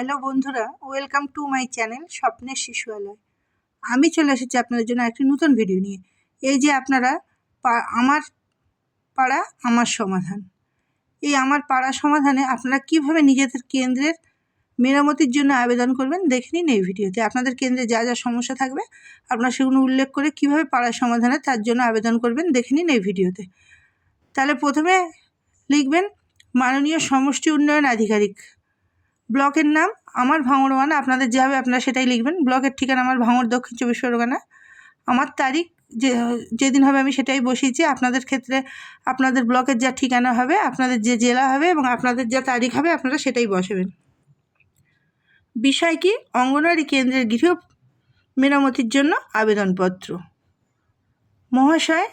Hello বন্ধুরা, welcome to my channel স্বপ্নের শিশু শিশুয়ালয় আমি চলে এসেছি আপনাদের জন্য একটি নতুন ভিডিও নিয়ে। এই যে আপনারা আমার পাড়া, আমার সমাধান। এই আমার পাড়া সমাধানে আপনারা কীভাবে নিজেদের কেন্দ্রের মেরামতির জন্য আবেদন করবেন দেখে নিন এই ভিডিওতে। আপনাদের কেন্দ্রে যা যা সমস্যা থাকবে, আপনারা সেগুলো উল্লেখ করে কীভাবে পাড়া সমাধানে তার জন্য আবেদন করবেন দেখে নিন এই ভিডিওতে। তাহলে প্রথমে লিখবেন, মাননীয় সমষ্টি উন্নয়ন আধিকারিক। ব্লকের নাম আমার ভাঙড় ওয়ান। আপনাদের যে হবে আপনারা সেটাই লিখবেন। ব্লকের ঠিকানা আমার ভাঙড় দক্ষিণ চব্বিশ পরগনা। আমার তারিখ যে, যেদিন হবে আমি সেটাই বসিয়েছি। আপনাদের ক্ষেত্রে আপনাদের ব্লকের যা ঠিকানা হবে, আপনাদের যে জেলা হবে এবং আপনাদের যা তারিখ হবে, আপনারা সেটাই বসাবেন। বিষয় কি? অঙ্গনওয়াড়ি কেন্দ্রের গৃহ মেরামতির জন্য আবেদনপত্র। মহাশয়,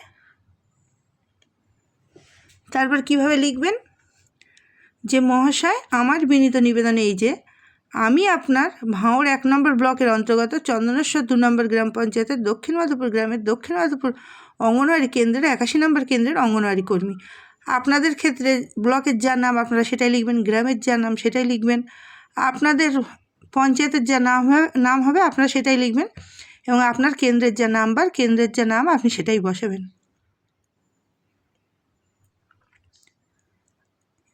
তারপর কীভাবে লিখবেন? যে মহাশয়, আমার বিনীত নিবেদন এই যে, আমি আপনার ভাঁড় এক নম্বর ব্লকের অন্তর্গত চন্দনেশ্বর দু নম্বর গ্রাম পঞ্চায়েতের দক্ষিণ মাধবপুর গ্রামের দক্ষিণ মাধবপুর অঙ্গনওয়াড়ি কেন্দ্রের একাশি নম্বর কেন্দ্রের অঙ্গনওয়াড়ি কর্মী। আপনাদের ক্ষেত্রে ব্লকের যা নাম আপনারা সেটাই লিখবেন, গ্রামের যা নাম সেটাই লিখবেন, আপনাদের পঞ্চায়েতের যা নাম হবে নাম হবে আপনারা সেটাই লিখবেন এবং আপনার কেন্দ্রের যা নাম্বার, কেন্দ্রের যা নাম আপনি সেটাই বসাবেন।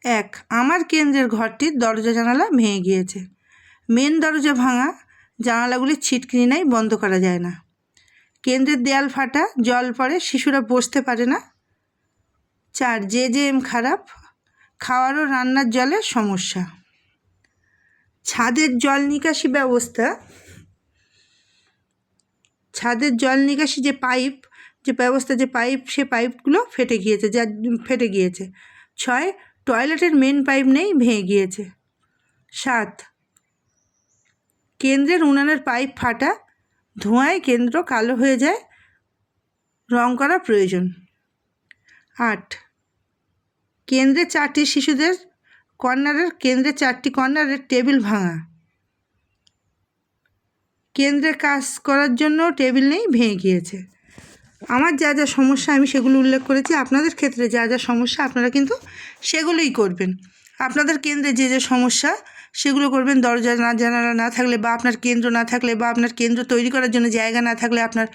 এক, আমার কেন্দ্রের ঘরটির দরজা জানালা ভেঙে গিয়েছে। মেন দরজা ভাঙা, জানালাগুলি ছিটকিনি নাই, বন্ধ করা যায় না। কেন্দ্রের দেয়াল ফাটা, জল পড়ে, শিশুরা বসতে পারে না। চার জে জে এম খারাপ খাওয়ারও রান্নার জলের সমস্যা। ছাদের জল নিকাশি ব্যবস্থা। ছাদের জল নিকাশি যে পাইপ, যে ব্যবস্থা যে পাইপ, সে পাইপগুলো ফেটে গিয়েছে, যা ফেটে গিয়েছে। ছয় টয়লেটের মেন পাইপ নেই, ভেঙে গিয়েছে। সাত। কেন্দ্রের উনানের পাইপ ফাটা, ধোঁয়ায় কেন্দ্র কালো হয়ে যায়, রং করা প্রয়োজন। আট। কেন্দ্রে চারটি শিশুদের, কর্নারের, কেন্দ্রে চারটি কর্নারের টেবিল ভাঙা। কেন্দ্রে কাজ করার জন্য টেবিল নেই, ভেঙে গিয়েছে। আমার যা যা সমস্যা আমি সেগুলো উল্লেখ করেছি, আপনাদের ক্ষেত্রে যা যা সমস্যা আপনারা কিন্তু সেগুলোই করবেন। আপনাদের কেন্দ্রে যে যে সমস্যা, সেগুলো করবেন। দরজা না, জানালা না থাকলে বা আপনার কেন্দ্র না থাকলে বা আপনার কেন্দ্র তৈরি করার জন্য জায়গা না থাকলে, আপনার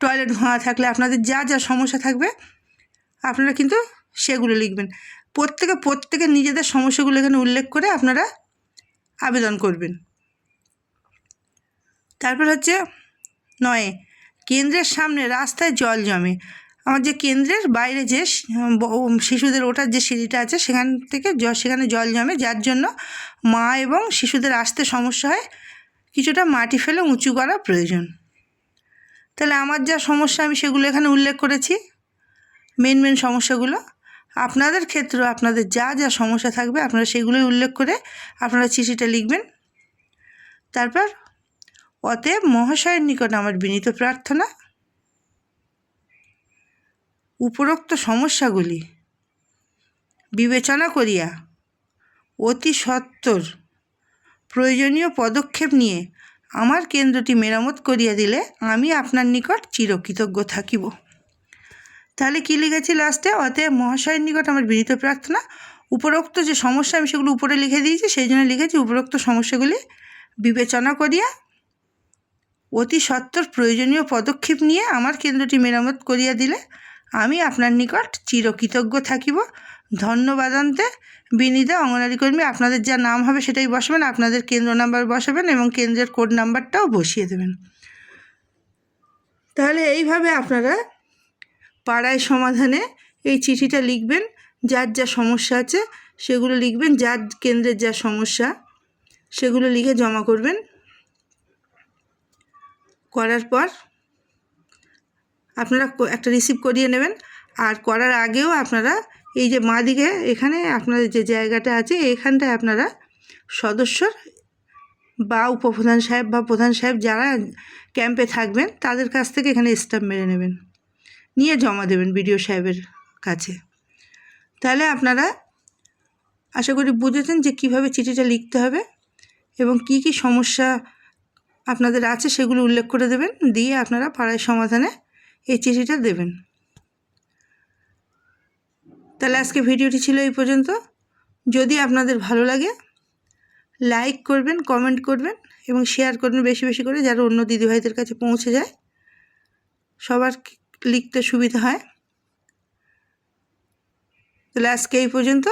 টয়লেট ভাঙা থাকলে, আপনাদের যা যা সমস্যা থাকবে, আপনারা কিন্তু সেগুলো লিখবেন। প্রত্যেকে প্রত্যেকে নিজেদের সমস্যাগুলো এখানে উল্লেখ করে আপনারা আবেদন করবেন। তারপর হচ্ছে নয় কেন্দ্রের সামনে রাস্তায় জল জমে। আমার যে কেন্দ্রের বাইরে যে শিশুদের ওঠার যে সিঁড়িটা আছে, সেখান থেকে সেখানে জল জমে। যার জন্য মা এবং শিশুদের আসতে সমস্যা হয়। কিছুটা মাটি ফেলে উঁচু করা প্রয়োজন। তাহলে আমার যা সমস্যা, আমি সেগুলো এখানে উল্লেখ করেছি। মেন মেন সমস্যাগুলো। আপনাদের ক্ষেত্রেও আপনাদের যা যা সমস্যা থাকবে, আপনারা সেগুলোই উল্লেখ করে আপনারা চিঠিটা লিখবেন। তারপর অতএব মহাশয়ের নিকট আমার বিনীত প্রার্থনা। উপরোক্ত সমস্যাগুলি। বিবেচনা করিয়া অতি সত্বর প্রয়োজনীয় পদক্ষেপ নিয়ে আমার কেন্দ্রটি মেরামত করিয়া দিলে আমি আপনার নিকট চিরকৃতজ্ঞ থাকিব। তাহলে কী লিখেছি লাস্টে? অতএব মহাশয়ের নিকট আমার বিনীত প্রার্থনা। উপরোক্ত যে সমস্যা আমি সেগুলো উপরে লিখে দিয়েছি, সেই জন্য লিখেছি উপরোক্ত সমস্যাগুলি বিবেচনা করিয়া অতি সত্বর প্রয়োজনীয় পদক্ষেপ নিয়ে আমার কেন্দ্রটি মেরামত করিয়া দিলে আমি আপনার নিকট চিরকৃতজ্ঞ থাকিব। ধন্যবাদান্তে। বিনীতা অঙ্গনারী কর্মী, আপনাদের যা নাম হবে সেটাই বসাবেন, আপনাদের কেন্দ্র নাম্বার বসাবেন এবং কেন্দ্রের কোড নাম্বারটাও বসিয়ে দেবেন। তাহলে এইভাবে আপনারা পাড়ায় সমাধানে এই চিঠিটা লিখবেন, যার যা সমস্যা আছে সেগুলো লিখবেন, যার কেন্দ্রের যা সমস্যা সেগুলো লিখে জমা করবেন। করার পর আপনারা একটা রিসিভ করিয়ে নেবেন। আর করার আগেও আপনারা এই যে মা দিকে এখানে আপনাদের যে জায়গাটা আছে, এখানটায় আপনারা সদস্যর বা উপপ্রধান সাহেব বা প্রধান সাহেব যারা ক্যাম্পে থাকবেন, তাদের কাছ থেকে এখানে স্টাম্প মেরে নেবেন। নিয়ে জমা দেবেন বিডিও সাহেবের কাছে। তাহলে আপনারা আশা করি বুঝেছেন যে কীভাবে চিঠিটা লিখতে হবে এবং কি কি সমস্যা আপনাদের আছে সেগুলো উল্লেখ করে দেবেন, দিয়ে আপনারা পাড়ায় সমাধানে এই চিঠিটা দেবেন। তাহলে আজকে ভিডিওটি ছিল এই পর্যন্ত। যদি আপনাদের ভালো লাগে, লাইক করবেন, কমেন্ট করবেন এবং শেয়ার করবেন বেশি বেশি করে যারা অন্য দিদিভাইদের কাছে পৌঁছে যায়। সবার লিখতে সুবিধা হয়। তাহলে আজকে এই পর্যন্ত।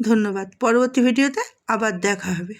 ধন্যবাদ। পরবর্তী ভিডিওতে আবার দেখা হবে।